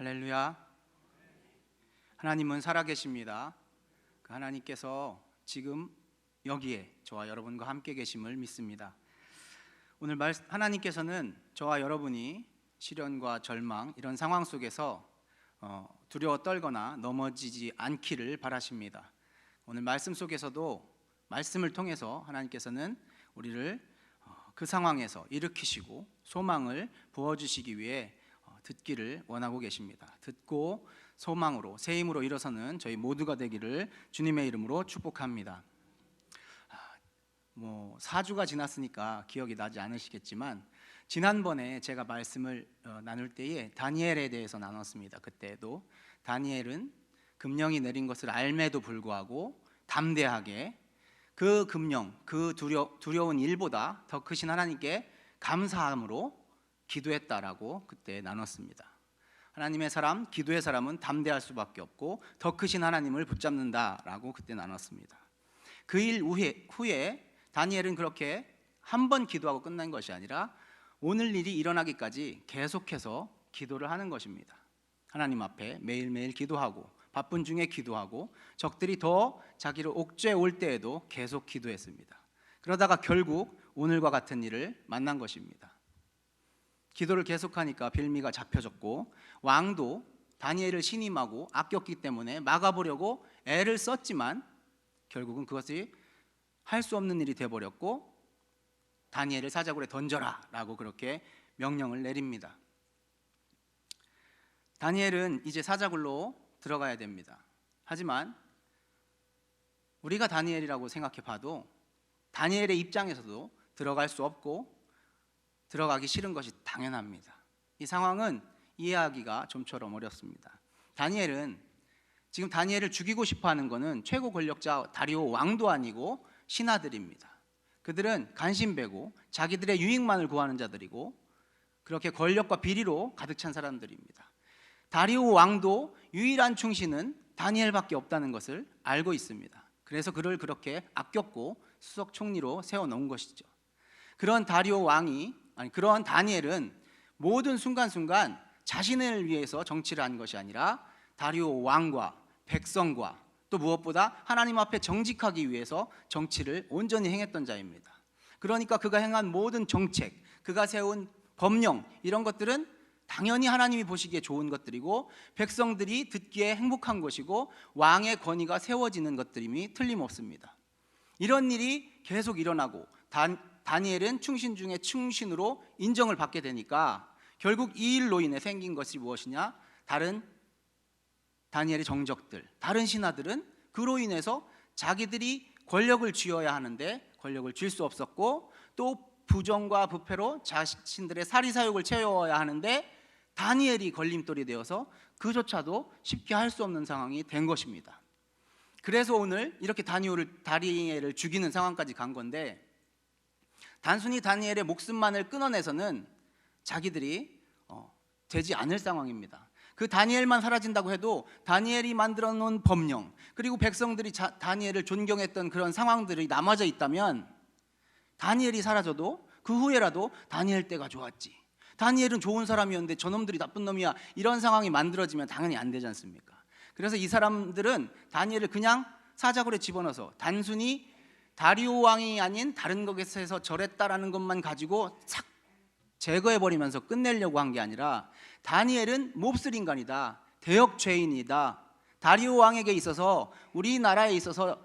할렐루야. 하나님은 살아계십니다. 그 하나님께서 지금 여기에 저와 여러분과 함께 계심을 믿습니다. 오늘 말 하나님께서는 저와 여러분이 시련과 절망 이런 상황 속에서 어, 두려워 떨거나 넘어지지 않기를 바라십니다. 오늘 말씀 속에서도 말씀을 통해서 하나님께서는 우리를 어, 그 상황에서 일으키시고 소망을 부어주시기 위해 어, 듣기를 원하고 계십니다. 듣고 소망으로 새 힘으로 일어서는 저희 모두가 되기를 주님의 이름으로 축복합니다. 아, 뭐 4주가 지났으니까 기억이 나지 않으시겠지만 지난번에 제가 말씀을 어, 나눌 때에 다니엘에 대해서 나눴습니다. 그때도 다니엘은 금령이 내린 것을 알매도 불구하고 담대하게 그 금령, 그 두려, 두려운 일보다 더 크신 하나님께 감사함으로 기도했다라고 그때 나눴습니다. 하나님의 사람, 기도의 사람은 담대할 수밖에 없고 더 크신 하나님을 붙잡는다라고 그때 나눴습니다. 그 일 후에, 다니엘은 그렇게 한 번 기도하고 끝난 것이 아니라 오늘 일이 일어나기까지 계속해서 기도를 하는 것입니다. 하나님 앞에 매일매일 기도하고 바쁜 중에 기도하고 적들이 더 자기를 옥죄 올 때에도 계속 기도했습니다. 그러다가 결국 오늘과 같은 일을 만난 것입니다. 기도를 계속하니까 빌미가 잡혀졌고 왕도 다니엘을 신임하고 아꼈기 때문에 막아보려고 애를 썼지만 결국은 그것이 할 수 없는 일이 되어버렸고 다니엘을 사자굴에 던져라라고 그렇게 명령을 내립니다. 다니엘은 이제 사자굴로 들어가야 됩니다. 하지만 우리가 다니엘이라고 생각해 봐도 다니엘의 입장에서도 들어갈 수 없고 들어가기 싫은 것이 당연합니다. 이 상황은 이해하기가 좀처럼 어렵습니다. 다니엘은 지금 다니엘을 죽이고 싶어 하는 것은 최고 권력자 다리오 왕도 아니고 신하들입니다. 그들은 간신배고 자기들의 유익만을 구하는 자들이고 그렇게 권력과 비리로 가득 찬 사람들입니다. 다리오 왕도 유일한 충신은 다니엘밖에 없다는 것을 알고 있습니다. 그래서 그를 그렇게 아꼈고 수석 총리로 세워 놓은 것이죠. 그런 다리오 왕이 아니 그런 다니엘은 모든 순간순간 자신을 위해서 정치를 한 것이 아니라 다리오 왕과 백성과 또 무엇보다 하나님 앞에 정직하기 위해서 정치를 온전히 행했던 자입니다. 그러니까 그가 행한 모든 정책, 그가 세운 법령 이런 것들은 당연히 하나님이 보시기에 좋은 것들이고 백성들이 듣기에 행복한 것이고 왕의 권위가 세워지는 것들임이 틀림없습니다. 이런 일이 계속 일어나고 단, 다니엘은 충신 중에 충신으로 인정을 받게 되니까 결국 이 일로 인해 생긴 것이 무엇이냐? 다른 다니엘의 정적들, 다른 신하들은 그로 인해서 자기들이 권력을 쥐어야 하는데 권력을 쥘 수 없었고 또 부정과 부패로 자신들의 사리사욕을 채워야 하는데 다니엘이 걸림돌이 되어서 그조차도 쉽게 할 수 없는 상황이 된 것입니다. 그래서 오늘 이렇게 다니엘을, 다니엘을 죽이는 상황까지 간 건데 단순히 다니엘의 목숨만을 끊어내서는 자기들이 어, 되지 않을 상황입니다. 그 다니엘만 사라진다고 해도 다니엘이 만들어 놓은 법령 그리고 백성들이 자, 다니엘을 존경했던 그런 상황들이 남아져 있다면 다니엘이 사라져도 그 후에라도 다니엘 때가 좋았지. 다니엘은 좋은 사람이었는데 저놈들이 나쁜 놈이야. 이런 상황이 만들어지면 당연히 안 되지 않습니까? 그래서 이 사람들은 다니엘을 그냥 사자굴에 집어넣어서 단순히 다리오 왕이 아닌 다른 것에서 절했다라는 것만 가지고 싹 제거해 버리면서 끝내려고 한 게 아니라 다니엘은 몹쓸 인간이다. 대역 죄인이다. 다리오 왕에게 있어서 우리나라에 있어서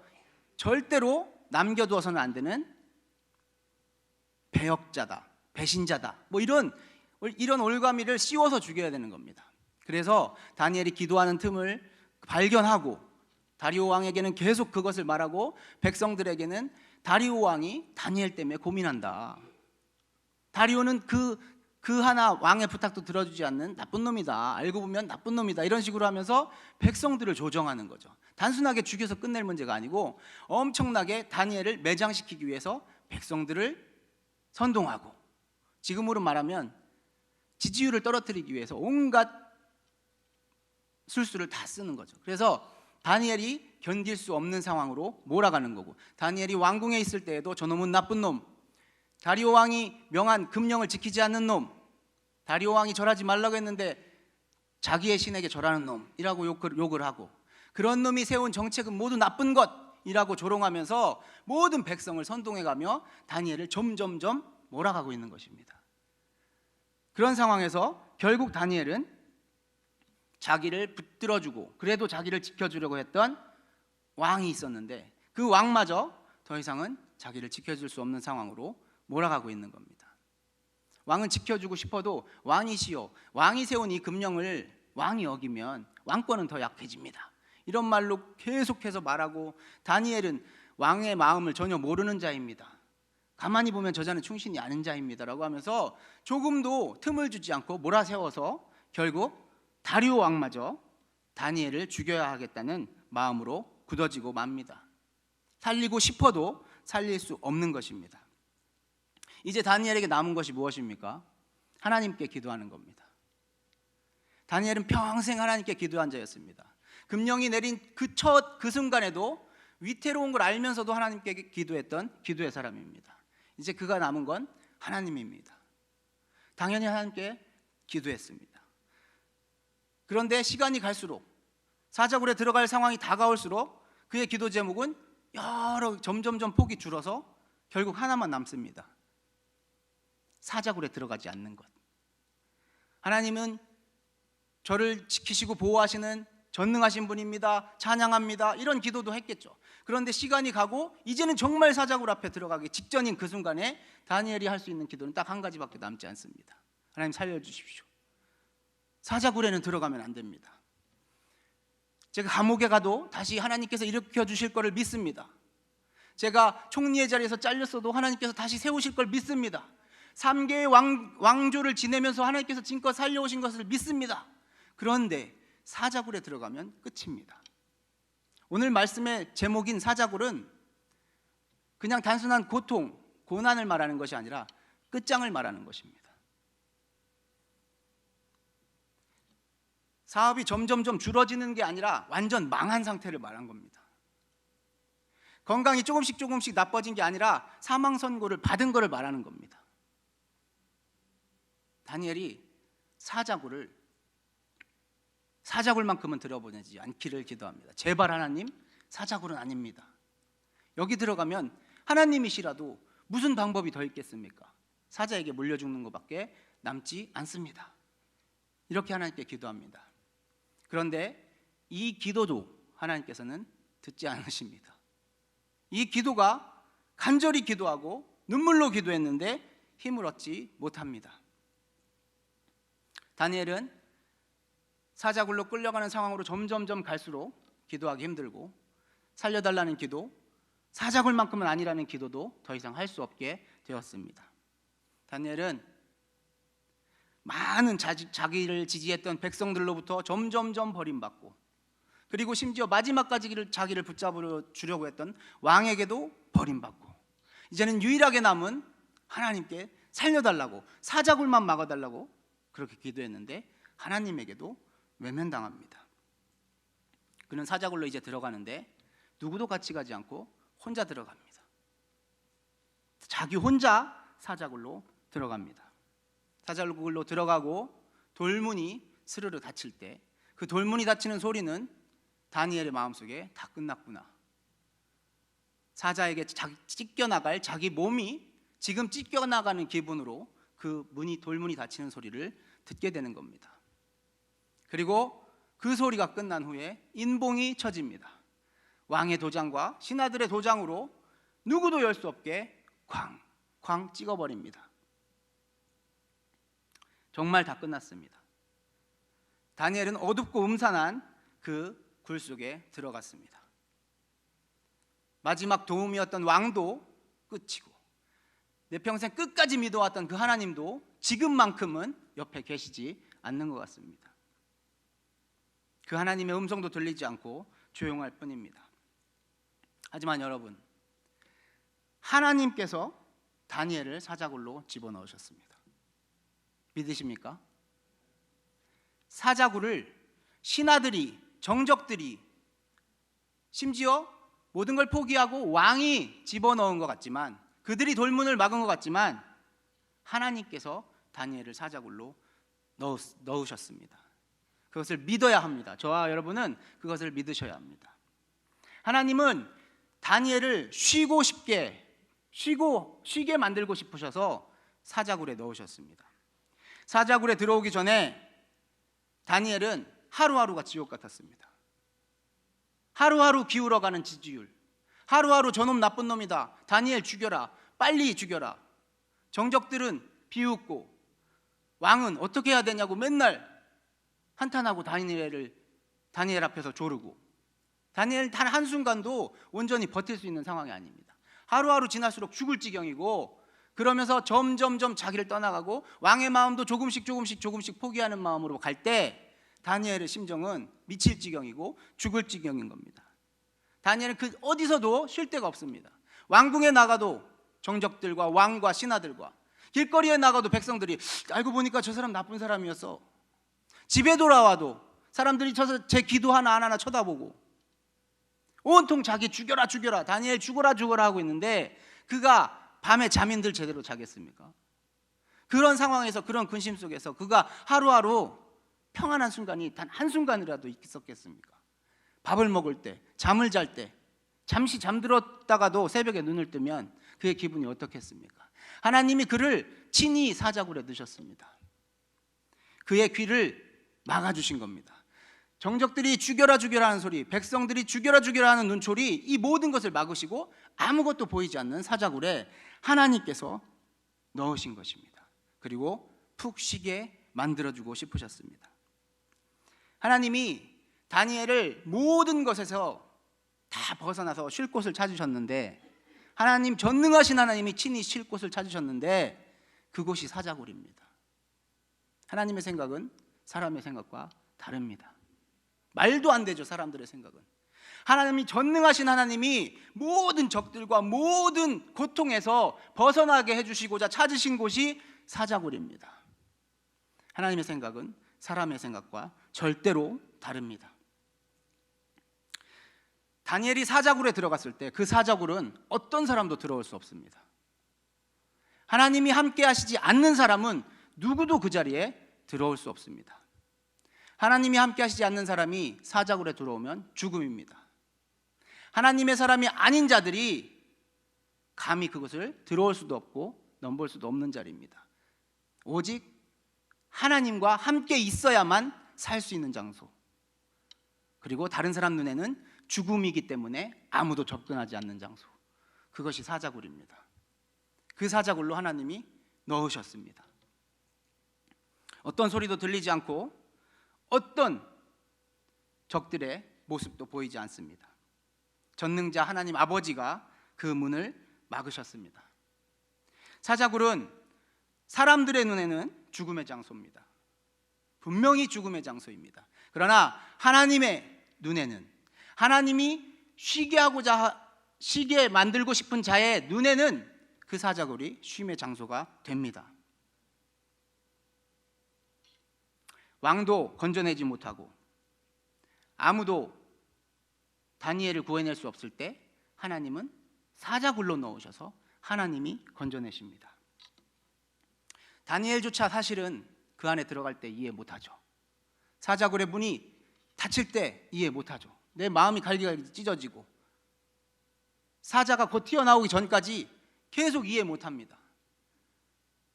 절대로 남겨두어서는 안 되는 배역자다. 배신자다. 뭐 이런 이런 올가미를 씌워서 죽여야 되는 겁니다. 그래서 다니엘이 기도하는 틈을 발견하고 다리오 왕에게는 계속 그것을 말하고 백성들에게는 다리오 왕이 다니엘 때문에 고민한다. 다리오는 그, 그 하나 왕의 부탁도 들어주지 않는 나쁜 놈이다. 알고 보면 나쁜 놈이다. 이런 식으로 하면서 백성들을 조정하는 거죠. 단순하게 죽여서 끝낼 문제가 아니고 엄청나게 다니엘을 매장시키기 위해서 백성들을 선동하고 지금으로 말하면 지지율을 떨어뜨리기 위해서 온갖 술수를 다 쓰는 거죠. 그래서 다니엘이 견딜 수 없는 상황으로 몰아가는 거고 다니엘이 왕궁에 있을 때에도 저놈은 나쁜 놈 다리오 왕이 명한 금령을 지키지 않는 놈 다리오 왕이 절하지 말라고 했는데 자기의 신에게 절하는 놈이라고 욕을, 욕을 하고 그런 놈이 세운 정책은 모두 나쁜 것이라고 조롱하면서 모든 백성을 선동해가며 다니엘을 점점점 몰아가고 있는 것입니다. 그런 상황에서 결국 다니엘은 자기를 붙들어주고 그래도 자기를 지켜주려고 했던 왕이 있었는데 그 왕마저 더 이상은 자기를 지켜줄 수 없는 상황으로 몰아가고 있는 겁니다. 왕은 지켜주고 싶어도 왕이시여 왕이 세운 이 금령을 왕이 어기면 왕권은 더 약해집니다. 이런 말로 계속해서 말하고 다니엘은 왕의 마음을 전혀 모르는 자입니다. 가만히 보면 저자는 충신이 아닌 자입니다라고 하면서 조금도 틈을 주지 않고 몰아세워서 결국 다리오 왕마저 다니엘을 죽여야 하겠다는 마음으로 굳어지고 맙니다. 살리고 싶어도 살릴 수 없는 것입니다. 이제 다니엘에게 남은 것이 무엇입니까? 하나님께 기도하는 겁니다. 다니엘은 평생 하나님께 기도한 자였습니다. 금령이 내린 그 첫그 순간에도 위태로운 걸 알면서도 하나님께 기도했던 기도의 사람입니다. 이제 그가 남은 건 하나님입니다. 당연히 하나님께 기도했습니다. 그런데 시간이 갈수록 사자굴에 들어갈 상황이 다가올수록 그의 기도 제목은 여러 점점점 폭이 줄어서 결국 하나만 남습니다. 사자굴에 들어가지 않는 것. 하나님은 저를 지키시고 보호하시는 전능하신 분입니다. 찬양합니다. 이런 기도도 했겠죠. 그런데 시간이 가고 이제는 정말 사자굴 앞에 들어가기 직전인 그 순간에 다니엘이 할 수 있는 기도는 딱 한 가지밖에 남지 않습니다. 하나님 살려 주십시오. 사자굴에는 들어가면 안 됩니다. 제가 감옥에 가도 다시 하나님께서 일으켜 주실 것을 믿습니다. 제가 총리의 자리에서 잘렸어도 하나님께서 다시 세우실 걸 믿습니다. 3개의 왕, 왕조를 지내면서 하나님께서 진껏 살려오신 것을 믿습니다. 그런데 사자굴에 들어가면 끝입니다. 오늘 말씀의 제목인 사자굴은 그냥 단순한 고통, 고난을 말하는 것이 아니라 끝장을 말하는 것입니다. 사업이 점점점 줄어지는 게 아니라 완전 망한 상태를 말한 겁니다. 건강이 조금씩 조금씩 나빠진 게 아니라 사망 선고를 받은 것을 말하는 겁니다. 다니엘이 사자굴을 사자굴만큼은 들어보내지 않기를 기도합니다. 제발 하나님 사자굴은 아닙니다. 여기 들어가면 하나님이시라도 무슨 방법이 더 있겠습니까? 사자에게 물려 죽는 것밖에 남지 않습니다. 이렇게 하나님께 기도합니다. 그런데 이 기도도 하나님께서는 듣지 않으십니다. 이 기도가 간절히 기도하고 눈물로 기도했는데 힘을 얻지 못합니다. 다니엘은 사자굴로 끌려가는 상황으로 점점점 갈수록 기도하기 힘들고 살려달라는 기도, 사자굴만큼은 아니라는 기도도 더 이상 할 수 없게 되었습니다. 다니엘은 많은 자기, 자기를 지지했던 백성들로부터 점점점 버림받고 그리고 심지어 마지막까지 자기를 붙잡으려 주려고 했던 왕에게도 버림받고 이제는 유일하게 남은 하나님께 살려달라고 사자굴만 막아달라고 그렇게 기도했는데 하나님에게도 외면당합니다. 그는 사자굴로 이제 들어가는데 누구도 같이 가지 않고 혼자 들어갑니다. 자기 혼자 사자굴로 들어갑니다. 사자굴로 들어가고 돌문이 스르르 닫힐 때 그 돌문이 닫히는 소리는 다니엘의 마음속에 다 끝났구나. 사자에게 찢겨 나갈 자기 몸이 지금 찢겨 나가는 기분으로 그 문이 돌문이 닫히는 소리를 듣게 되는 겁니다. 그리고 그 소리가 끝난 후에 인봉이 쳐집니다. 왕의 도장과 신하들의 도장으로 누구도 열 수 없게 쾅, 쾅 찍어버립니다. 정말 다 끝났습니다. 다니엘은 어둡고 음산한 그 굴 속에 들어갔습니다. 마지막 도움이었던 왕도 끝이고 내 평생 끝까지 믿어왔던 그 하나님도 지금만큼은 옆에 계시지 않는 것 같습니다. 그 하나님의 음성도 들리지 않고 조용할 뿐입니다. 하지만 여러분, 하나님께서 다니엘을 사자굴로 집어넣으셨습니다. 믿으십니까? 사자굴을 신하들이, 정적들이, 심지어 모든 걸 포기하고 왕이 집어넣은 것 같지만, 그들이 돌문을 막은 것 같지만, 하나님께서 다니엘을 사자굴로 넣으셨습니다. 그것을 믿어야 합니다. 저와 여러분은 그것을 믿으셔야 합니다. 하나님은 다니엘을 쉬고 싶게 쉬고 쉬게 만들고 싶으셔서 사자굴에 넣으셨습니다. 사자굴에 들어오기 전에 다니엘은 하루하루가 지옥 같았습니다. 하루하루 기울어가는 지지율. 하루하루 저놈 나쁜 놈이다. 다니엘 죽여라. 빨리 죽여라. 정적들은 비웃고 왕은 어떻게 해야 되냐고 맨날 한탄하고 다니엘을 다니엘 앞에서 조르고 다니엘 단 한순간도 온전히 버틸 수 있는 상황이 아닙니다. 하루하루 지날수록 죽을 지경이고 그러면서 점점점 자기를 떠나가고 왕의 마음도 조금씩 조금씩 조금씩 포기하는 마음으로 갈 때 다니엘의 심정은 미칠 지경이고 죽을 지경인 겁니다. 다니엘은 그 어디서도 쉴 데가 없습니다. 왕궁에 나가도 정적들과 왕과 신하들과 길거리에 나가도 백성들이 알고 보니까 저 사람 나쁜 사람이었어. 집에 돌아와도 사람들이 저제 기도 하나 하나 쳐다보고 온통 자기 죽여라 죽여라 다니엘 죽어라 죽어라 하고 있는데 그가 밤에 잠인들 제대로 자겠습니까? 그런 상황에서 그런 근심 속에서 그가 하루하루 평안한 순간이 단 한 순간이라도 있었겠습니까? 밥을 먹을 때, 잠을 잘 때, 잠시 잠들었다가도 새벽에 눈을 뜨면 그의 기분이 어떻겠습니까? 하나님이 그를 친히 사자굴에 넣으셨습니다. 그의 귀를 막아주신 겁니다. 정적들이 죽여라 죽여라 하는 소리, 백성들이 죽여라 죽여라 하는 눈초리, 이 모든 것을 막으시고 아무것도 보이지 않는 사자굴에 하나님께서 넣으신 것입니다. 그리고 푹 쉬게 만들어주고 싶으셨습니다. 하나님이 다니엘을 모든 것에서 다 벗어나서 쉴 곳을 찾으셨는데 하나님 전능하신 하나님이 친히 쉴 곳을 찾으셨는데 그곳이 사자굴입니다. 하나님의 생각은 사람의 생각과 다릅니다. 말도 안 되죠, 사람들의 생각은. 하나님이 전능하신 하나님이 모든 적들과 모든 고통에서 벗어나게 해주시고자 찾으신 곳이 사자굴입니다. 하나님의 생각은 사람의 생각과 절대로 다릅니다. 다니엘이 사자굴에 들어갔을 때 그 사자굴은 어떤 사람도 들어올 수 없습니다. 하나님이 함께 하시지 않는 사람은 누구도 그 자리에 들어올 수 없습니다. 하나님이 함께 하시지 않는 사람이 사자굴에 들어오면 죽음입니다. 하나님의 사람이 아닌 자들이 감히 그것을 들어올 수도 없고 넘볼 수도 없는 자리입니다. 오직 하나님과 함께 있어야만 살 수 있는 장소. 그리고 다른 사람 눈에는 죽음이기 때문에 아무도 접근하지 않는 장소. 그것이 사자굴입니다. 그 사자굴로 하나님이 넣으셨습니다. 어떤 소리도 들리지 않고 어떤 적들의 모습도 보이지 않습니다. 전능자 하나님 아버지가 그 문을 막으셨습니다. 사자굴은 사람들의 눈에는 죽음의 장소입니다. 분명히 죽음의 장소입니다. 그러나 하나님의 눈에는 하나님이 쉬게 하고자 하- 쉬게 만들고 싶은 자의 눈에는 그 사자굴이 쉼의 장소가 됩니다. 왕도 건져내지 못하고 아무도 다니엘을 구해낼 수 없을 때 하나님은 사자굴로 넣으셔서 하나님이 건져내십니다. 다니엘조차 사실은 그 안에 들어갈 때 이해 못하죠. 사자굴의 문이 닫힐 때 이해 못하죠. 내 마음이 갈기갈기 찢어지고 사자가 곧 튀어나오기 전까지 계속 이해 못합니다.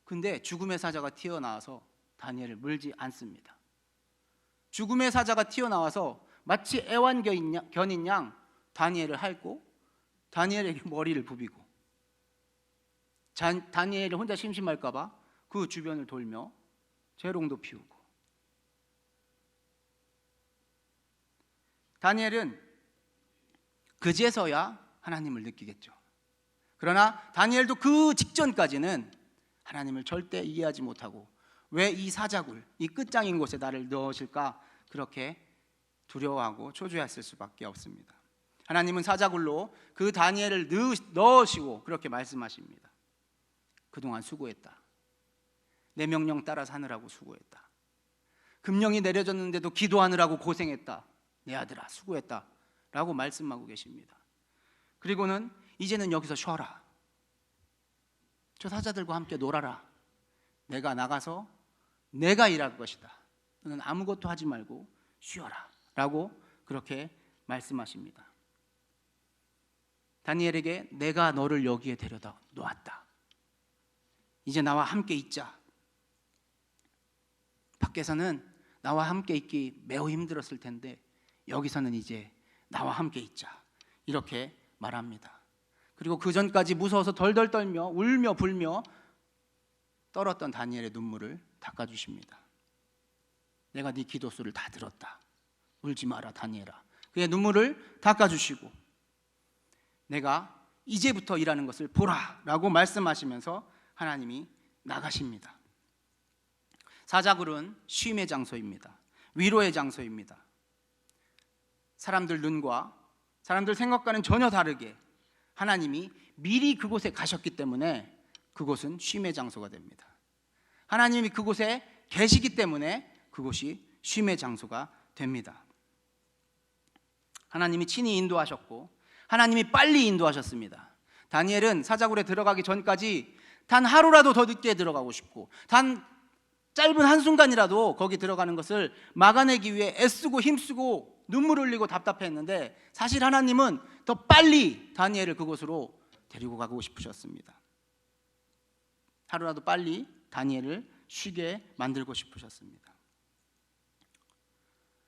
근데 죽음의 사자가 튀어나와서 다니엘을 물지 않습니다. 죽음의 사자가 튀어나와서 마치 애완견인 양- 다니엘을 핥고 다니엘에게 머리를 부비고 잔- 다니엘이 혼자 심심할까 봐 그 주변을 돌며 재롱도 피우고 다니엘은 그제서야 하나님을 느끼겠죠. 그러나 다니엘도 그 직전까지는 하나님을 절대 이해하지 못하고 왜 이 사자굴, 이 끝장인 곳에 나를 넣으실까 그렇게 두려워하고 초조했을 수밖에 없습니다. 하나님은 사자굴로 그 다니엘을 넣으- 넣으시고 그렇게 말씀하십니다. 그동안 수고했다. 내 명령 따라 사느라고 수고했다. 금령이 내려졌는데도 기도하느라고 고생했다. 내 아들아 수고했다. 라고 말씀하고 계십니다. 그리고는 이제는 여기서 쉬어라. 저 사자들과 함께 놀아라. 내가 나가서 내가 일할 것이다. 너는 아무것도 하지 말고 쉬어라 라고 그렇게 말씀하십니다. 다니엘에게 내가 너를 여기에 데려다 놓았다. 이제 나와 함께 있자. 밖에서는 나와 함께 있기 매우 힘들었을 텐데 여기서는 이제 나와 함께 있자. 이렇게 말합니다. 그리고 그 전까지 무서워서 덜덜 떨며 울며 불며 떨었던 다니엘의 눈물을 닦아 주십니다. 내가 네 기도수를 다 들었다. 울지 마라 다니엘아. 그의 눈물을 닦아 주시고 내가 이제부터 일하는 것을 보라 라고 말씀하시면서 하나님이 나가십니다. 사자굴은 쉼의 장소입니다. 위로의 장소입니다. 사람들 눈과 사람들 생각과는 전혀 다르게 하나님이 미리 그곳에 가셨기 때문에 그곳은 쉼의 장소가 됩니다. 하나님이 그곳에 계시기 때문에 그곳이 쉼의 장소가 됩니다. 하나님이 친히 인도하셨고 하나님이 빨리 인도하셨습니다. 다니엘은 사자굴에 들어가기 전까지 단 하루라도 더 늦게 들어가고 싶고 단 짧은 한순간이라도 거기 들어가는 것을 막아내기 위해 애쓰고 힘쓰고 눈물 흘리고 답답했는데 사실 하나님은 더 빨리 다니엘을 그곳으로 데리고 가고 싶으셨습니다. 하루라도 빨리 다니엘을 쉬게 만들고 싶으셨습니다.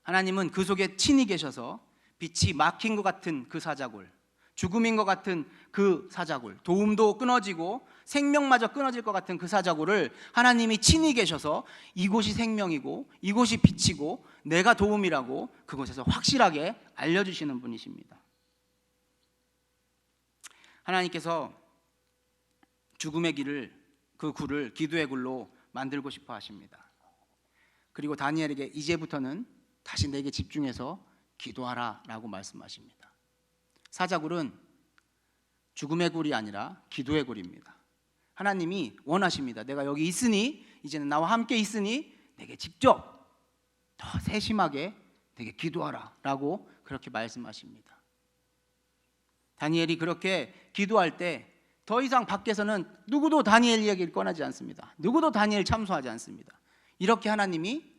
하나님은 그 속에 친히 계셔서 빛이 막힌 것 같은 그 사자굴, 죽음인 것 같은 그 사자굴, 도움도 끊어지고 생명마저 끊어질 것 같은 그 사자굴을 하나님이 친히 계셔서 이곳이 생명이고 이곳이 빛이고 내가 도움이라고 그곳에서 확실하게 알려주시는 분이십니다. 하나님께서 죽음의 길을 그 굴을 기도의 굴로 만들고 싶어 하십니다. 그리고 다니엘에게 이제부터는 다시 내게 집중해서 기도하라라고 말씀하십니다. 사자굴은 죽음의 굴이 아니라 기도의 굴입니다. 하나님이 원하십니다. 내가 여기 있으니 이제는 나와 함께 있으니 내게 직접 더 세심하게 내게 기도하라라고 그렇게 말씀하십니다. 다니엘이 그렇게 기도할 때 더 이상 밖에서는 누구도 다니엘 이야기를 꺼내지 않습니다. 누구도 다니엘 참소하지 않습니다. 이렇게 하나님이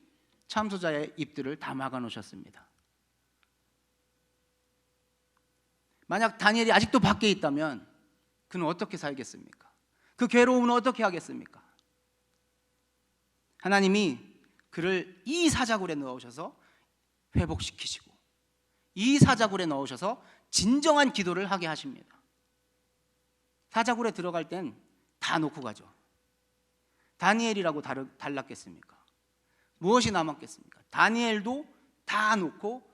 참소자의 입들을 다 막아 놓으셨습니다. 만약 다니엘이 아직도 밖에 있다면 그는 어떻게 살겠습니까? 그 괴로움은 어떻게 하겠습니까? 하나님이 그를 이 사자굴에 넣으셔서 회복시키시고 이 사자굴에 넣으셔서 진정한 기도를 하게 하십니다. 사자굴에 들어갈 땐 다 놓고 가죠. 다니엘이라고 달랐겠습니까? 무엇이 남았겠습니까? 다니엘도 다 놓고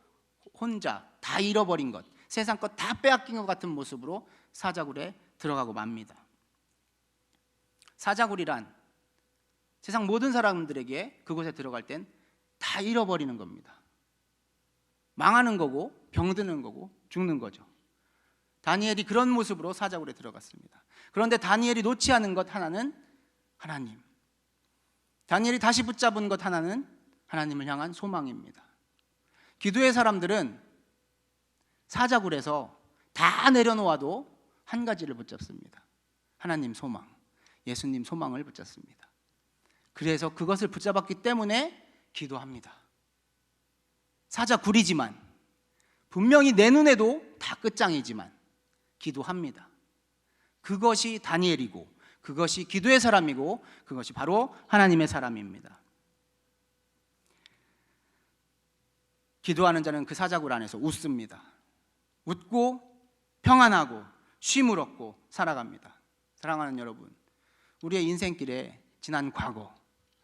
혼자 다 잃어버린 것, 세상 것 다 빼앗긴 것 같은 모습으로 사자굴에 들어가고 맙니다. 사자굴이란 세상 모든 사람들에게 그곳에 들어갈 땐 다 잃어버리는 겁니다. 망하는 거고 병드는 거고 죽는 거죠. 다니엘이 그런 모습으로 사자굴에 들어갔습니다. 그런데 다니엘이 놓지 않은 것 하나는 하나님. 다니엘이 다시 붙잡은 것 하나는 하나님을 향한 소망입니다. 기도의 사람들은 사자굴에서 다 내려놓아도 한 가지를 붙잡습니다. 하나님 소망, 예수님 소망을 붙잡습니다. 그래서 그것을 붙잡았기 때문에 기도합니다. 사자굴이지만 분명히 내 눈에도 다 끝장이지만 기도합니다. 그것이 다니엘이고 그것이 기도의 사람이고 그것이 바로 하나님의 사람입니다. 기도하는 자는 그 사자굴 안에서 웃습니다. 웃고 평안하고 쉼을 얻고 살아갑니다. 사랑하는 여러분, 우리의 인생길에 지난 과거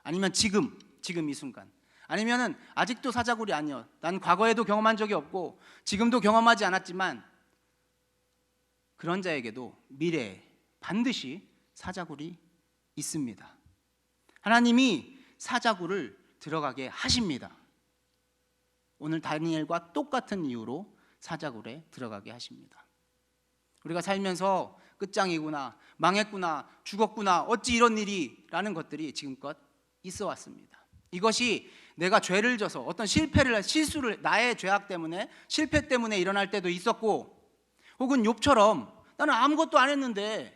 아니면 지금 지금 이 순간 아니면은 아직도 사자굴이 아니요. 난 과거에도 경험한 적이 없고 지금도 경험하지 않았지만 그런 자에게도 미래에 반드시 사자굴이 있습니다. 하나님이 사자굴을 들어가게 하십니다. 오늘 다니엘과 똑같은 이유로 사자굴에 들어가게 하십니다. 우리가 살면서 끝장이구나, 망했구나, 죽었구나, 어찌 이런 일이라는 것들이 지금껏 있어 왔습니다. 이것이 내가 죄를 져서 어떤 실패를 실수를 나의 죄악 때문에 실패 때문에 일어날 때도 있었고 혹은 욥처럼 나는 아무것도 안 했는데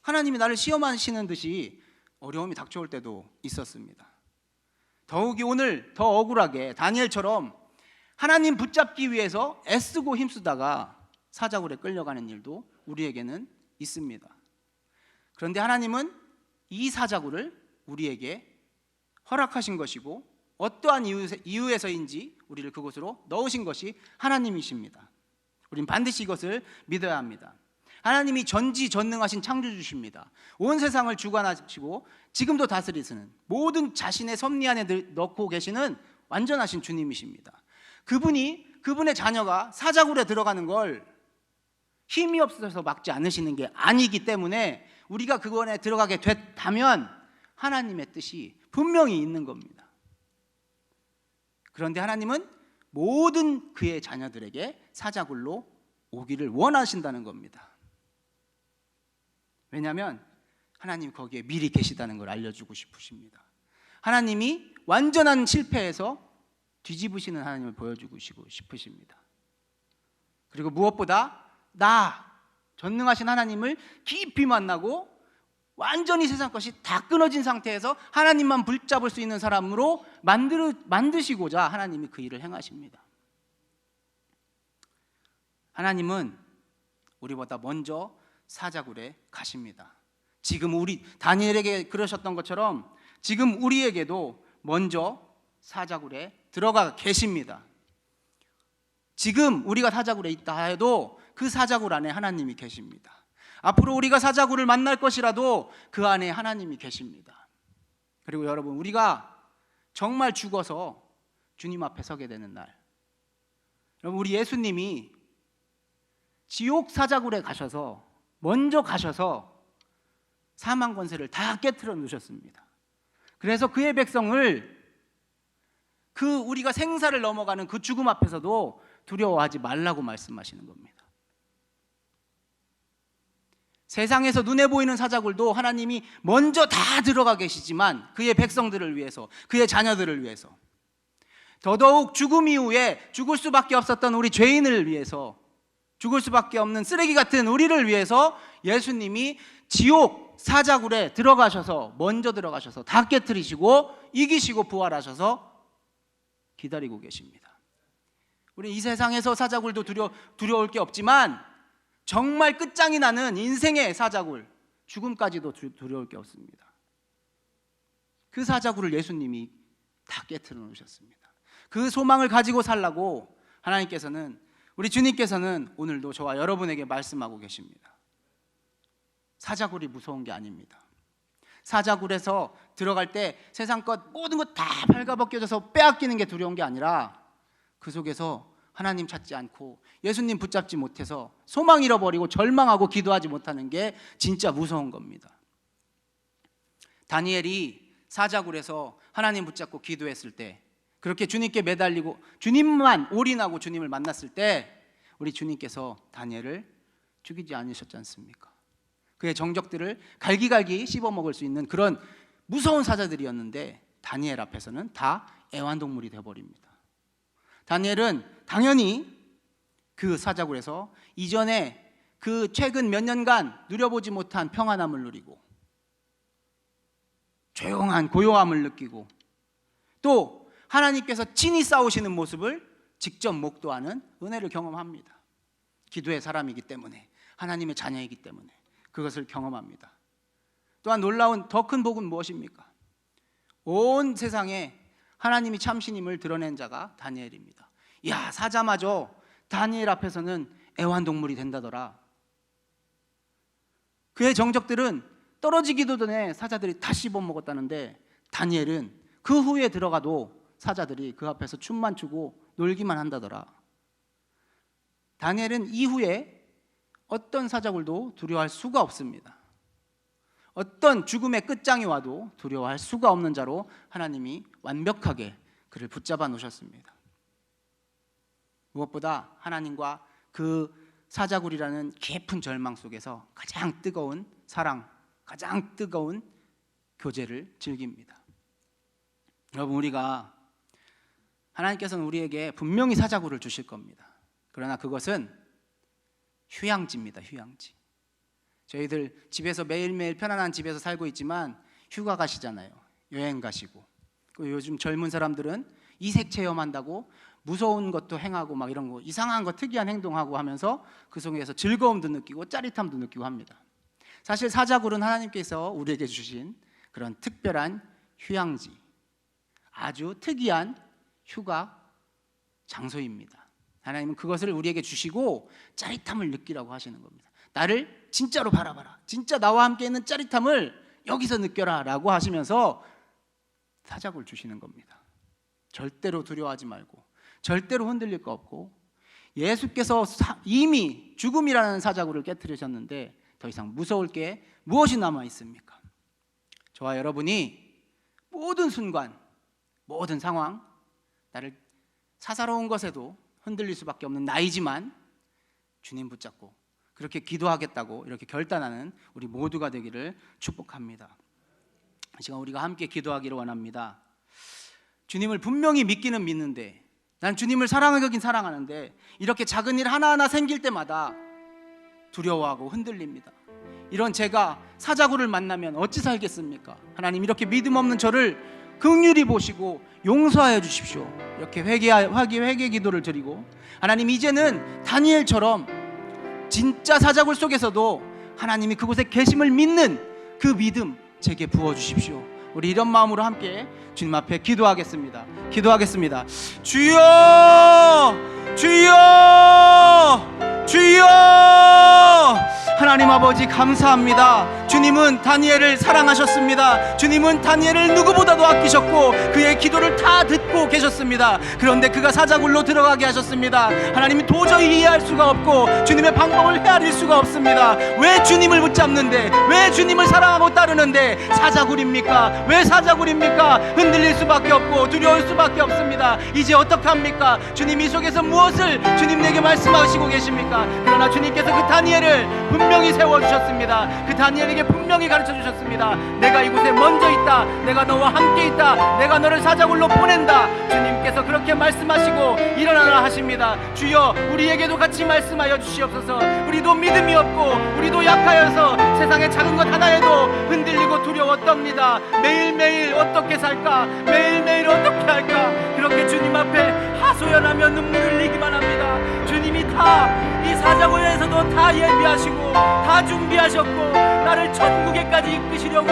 하나님이 나를 시험하시는 듯이 어려움이 닥쳐올 때도 있었습니다. 더욱이 오늘 더 억울하게 다니엘처럼 하나님 붙잡기 위해서 애쓰고 힘쓰다가 사자굴에 끌려가는 일도 우리에게는 있습니다. 그런데 하나님은 이 사자굴을 우리에게 허락하신 것이고 어떠한 이유- 이유에서인지 우리를 그곳으로 넣으신 것이 하나님이십니다. 우린 반드시 이것을 믿어야 합니다. 하나님이 전지전능하신 창조주십니다. 온 세상을 주관하시고 지금도 다스리시는 모든 자신의 섭리 안에 늘- 넣고 계시는 완전하신 주님이십니다. 그분이 그분의 자녀가 사자굴에 들어가는 걸 힘이 없어서 막지 않으시는 게 아니기 때문에 우리가 그거에 들어가게 됐다면 하나님의 뜻이 분명히 있는 겁니다. 그런데 하나님은 모든 그의 자녀들에게 사자굴로 오기를 원하신다는 겁니다. 왜냐하면 하나님 거기에 미리 계시다는 걸 알려주고 싶으십니다. 하나님이 완전한 실패에서 뒤집으시는 하나님을 보여주고 싶으십니다. 그리고 무엇보다 나 전능하신 하나님을 깊이 만나고 완전히 세상 것이 다 끊어진 상태에서 하나님만 붙잡을 수 있는 사람으로 만들, 만드시고자 하나님이 그 일을 행하십니다. 하나님은 우리보다 먼저 사자굴에 가십니다. 지금 우리 다니엘에게 그러셨던 것처럼 지금 우리에게도 먼저 사자굴에 들어가 계십니다. 지금 우리가 사자굴에 있다 해도 그 사자굴 안에 하나님이 계십니다. 앞으로 우리가 사자굴을 만날 것이라도 그 안에 하나님이 계십니다. 그리고 여러분 우리가 정말 죽어서 주님 앞에 서게 되는 날. 여러분 우리 예수님이 지옥 사자굴에 가셔서 먼저 가셔서 사망 권세를 다 깨뜨려 놓으셨습니다. 그래서 그의 백성을 그 우리가 생사를 넘어가는 그 죽음 앞에서도 두려워하지 말라고 말씀하시는 겁니다. 세상에서 눈에 보이는 사자굴도 하나님이 먼저 다 들어가 계시지만 그의 백성들을 위해서, 그의 자녀들을 위해서, 더더욱 죽음 이후에 죽을 수밖에 없었던 우리 죄인을 위해서, 죽을 수밖에 없는 쓰레기 같은 우리를 위해서 예수님이 지옥 사자굴에 들어가셔서 먼저 들어가셔서 다 깨뜨리시고 이기시고 부활하셔서 기다리고 계십니다. 우리 이 세상에서 사자굴도 두려, 두려울 게 없지만 정말 끝장이 나는 인생의 사자굴, 죽음까지도 두- 두려울 게 없습니다. 그 사자굴을 예수님이 다 깨뜨려 놓으셨습니다. 그 소망을 가지고 살라고 하나님께서는 우리 주님께서는 오늘도 저와 여러분에게 말씀하고 계십니다. 사자굴이 무서운 게 아닙니다. 사자굴에서 들어갈 때 세상 것 모든 것 다 발가벗겨져서 빼앗기는 게 두려운 게 아니라 그 속에서 하나님 찾지 않고 예수님 붙잡지 못해서 소망 잃어버리고 절망하고 기도하지 못하는 게 진짜 무서운 겁니다. 다니엘이 사자굴에서 하나님 붙잡고 기도했을 때 그렇게 주님께 매달리고 주님만 올인하고 주님을 만났을 때 우리 주님께서 다니엘을 죽이지 않으셨지 않습니까? 그의 정적들을 갈기갈기 씹어 먹을 수 있는 그런 무서운 사자들이었는데 다니엘 앞에서는 다 애완동물이 되어 버립니다. 다니엘은 당연히 그 사자굴에서 이전에 그 최근 몇 년간 누려보지 못한 평안함을 누리고 조용한 고요함을 느끼고 또 하나님께서 친히 싸우시는 모습을 직접 목도하는 은혜를 경험합니다. 기도의 사람이기 때문에 하나님의 자녀이기 때문에 그것을 경험합니다. 또한 놀라운 더 큰 복은 무엇입니까? 온 세상에 하나님이 참신임을 드러낸 자가 다니엘입니다. 야 사자마저 다니엘 앞에서는 애완동물이 된다더라. 그의 정적들은 떨어지기도 전에 사자들이 다 씹어 먹었다는데 다니엘은 그 후에 들어가도 사자들이 그 앞에서 춤만 추고 놀기만 한다더라. 다니엘은 이후에 어떤 사자굴도 두려워할 수가 없습니다. 어떤 죽음의 끝장이 와도 두려워할 수가 없는 자로 하나님이 완벽하게 그를 붙잡아 놓으셨습니다. 무엇보다 하나님과 그 사자굴이라는 깊은 절망 속에서 가장 뜨거운 사랑, 가장 뜨거운 교제를 즐깁니다. 여러분 우리가 하나님께서는 우리에게 분명히 사자굴을 주실 겁니다. 그러나 그것은 휴양지입니다. 휴양지. 저희들 집에서 매일매일 편안한 집에서 살고 있지만 휴가 가시잖아요. 여행 가시고 그 요즘 젊은 사람들은 이색 체험한다고 무서운 것도 행하고 막 이런 거 이상한 거 특이한 행동하고 하면서 그 속에서 즐거움도 느끼고 짜릿함도 느끼고 합니다. 사실 사자굴은 하나님께서 우리에게 주신 그런 특별한 휴양지, 아주 특이한 휴가 장소입니다. 하나님은 그것을 우리에게 주시고 짜릿함을 느끼라고 하시는 겁니다. 나를 진짜로 바라봐라. 진짜 나와 함께 있는 짜릿함을 여기서 느껴라 라고 하시면서 사자굴 주시는 겁니다. 절대로 두려워하지 말고 절대로 흔들릴 거 없고 예수께서 사- 이미 죽음이라는 사자굴을 깨뜨리셨는데 더 이상 무서울 게 무엇이 남아 있습니까? 저와 여러분이 모든 순간, 모든 상황, 나를 사사로운 것에도 흔들릴 수밖에 없는 나이지만 주님 붙잡고 그렇게 기도하겠다고 이렇게 결단하는 우리 모두가 되기를 축복합니다. 이 시간 우리가 함께 기도하기를 원합니다. 주님을 분명히 믿기는 믿는데 난 주님을 사랑하긴 사랑하는데 이렇게 작은 일 하나하나 생길 때마다 두려워하고 흔들립니다. 이런 제가 사자구를 만나면 어찌 살겠습니까? 하나님 이렇게 믿음 없는 저를 긍휼히 보시고 용서하여 주십시오. 이렇게 회개 회개 회개 기도를 드리고 하나님 이제는 다니엘처럼 진짜 사자굴 속에서도 하나님이 그곳에 계심을 믿는 그 믿음 제게 부어 주십시오. 우리 이런 마음으로 함께 주님 앞에 기도하겠습니다. 기도하겠습니다. 주여! 주여! 주여! 하나님 아버지 감사합니다. 주님은 다니엘을 사랑하셨습니다. 주님은 다니엘을 누구보다도 아끼셨고 그의 기도를 다 듣고 계셨습니다. 그런데 그가 사자굴로 들어가게 하셨습니다. 하나님이 도저히 이해할 수가 없고 주님의 방법을 헤아릴 수가 없습니다. 왜 주님을 붙잡는데 왜 주님을 사랑하고 따르는데 사자굴입니까? 왜 사자굴입니까? 흔들릴 수밖에 없고 두려울 수밖에 없습니다. 이제 어떡합니까? 주님 이 속에서 무엇을 주님 내게 말씀하시고 계십니까? 그러나 주님께서 그 다니엘을 분명히 세워 주셨습니다. 그 다니엘에게 분명히 가르쳐 주셨습니다. 내가 이곳에 먼저 있다. 내가 너와 함께 있다. 내가 너를 사자굴로 보낸다. 주님께서 그렇게 말씀하시고 일어나라 하십니다. 주여 우리에게도 같이 말씀하여 주시옵소서. 우리도 믿음이 없고 우리도 약하여서 세상의 작은 것 하나에도 흔들리고 두려워 떱니다. 매일매일 어떻게 살까? 매일매일 어떻게 할까? 그렇게 주님 앞에 하 소연하며 눈물을 흘리기만 합니다. 주님이 다 이 사자고에서도 다 예비하시고 다 준비하셨고 나를 천국에까지 이끄시려고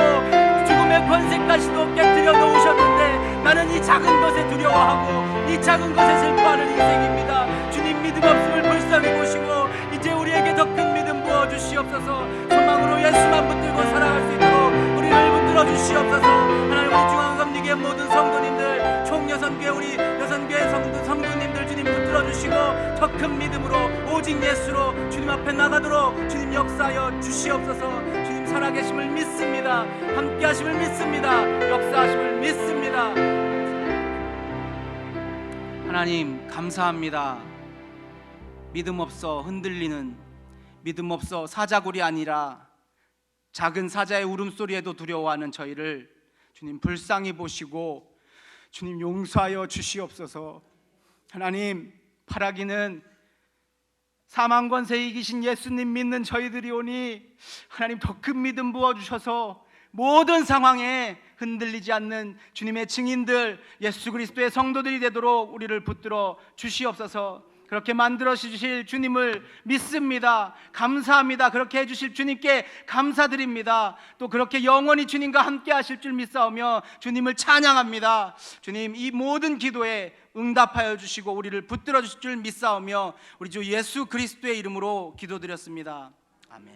죽음의 권세까지도 깨뜨려 놓으셨는데 나는 이 작은 것에 두려워하고 이 작은 것에 슬퍼하는 인생입니다. 주님 믿음 없음을 불쌍히 보시고 이제 우리에게 더 큰 믿음 부어 주시옵소서. 소망으로 예수만 붙들고 살아갈 수 있도록 우리를 붙들어 주시옵소서. 하나님 우리 중앙감리교회 모든 성도님들 총 여선교회 우리 여선교회 성도 성도님들 주님 붙들어 주시고 더 큰 믿음으로 오직 예수로 주님 앞에 나가도록 주님 역사하여 주시옵소서. 주님 살아계심을 믿습니다. 함께 하심을 믿습니다. 역사하심을 믿습니다. 하나님 감사합니다. 믿음 없어 흔들리는 믿음 없어 사자굴이 아니라 작은 사자의 울음소리에도 두려워하는 저희를 주님 불쌍히 보시고 주님 용서하여 주시옵소서. 하나님 바라기는 사망 권세 이기신 예수님 믿는 저희들이 오니 하나님 더 큰 믿음 부어 주셔서 모든 상황에 흔들리지 않는 주님의 증인들 예수 그리스도의 성도들이 되도록 우리를 붙들어 주시옵소서. 그렇게 만들어 주실 주님을 믿습니다. 감사합니다. 그렇게 해 주실 주님께 감사드립니다. 또 그렇게 영원히 주님과 함께 하실 줄 믿사오며 주님을 찬양합니다. 주님 이 모든 기도에 응답하여 주시고 우리를 붙들어 주실 줄 믿사오며 우리 주 예수 그리스도의 이름으로 기도드렸습니다. 아멘.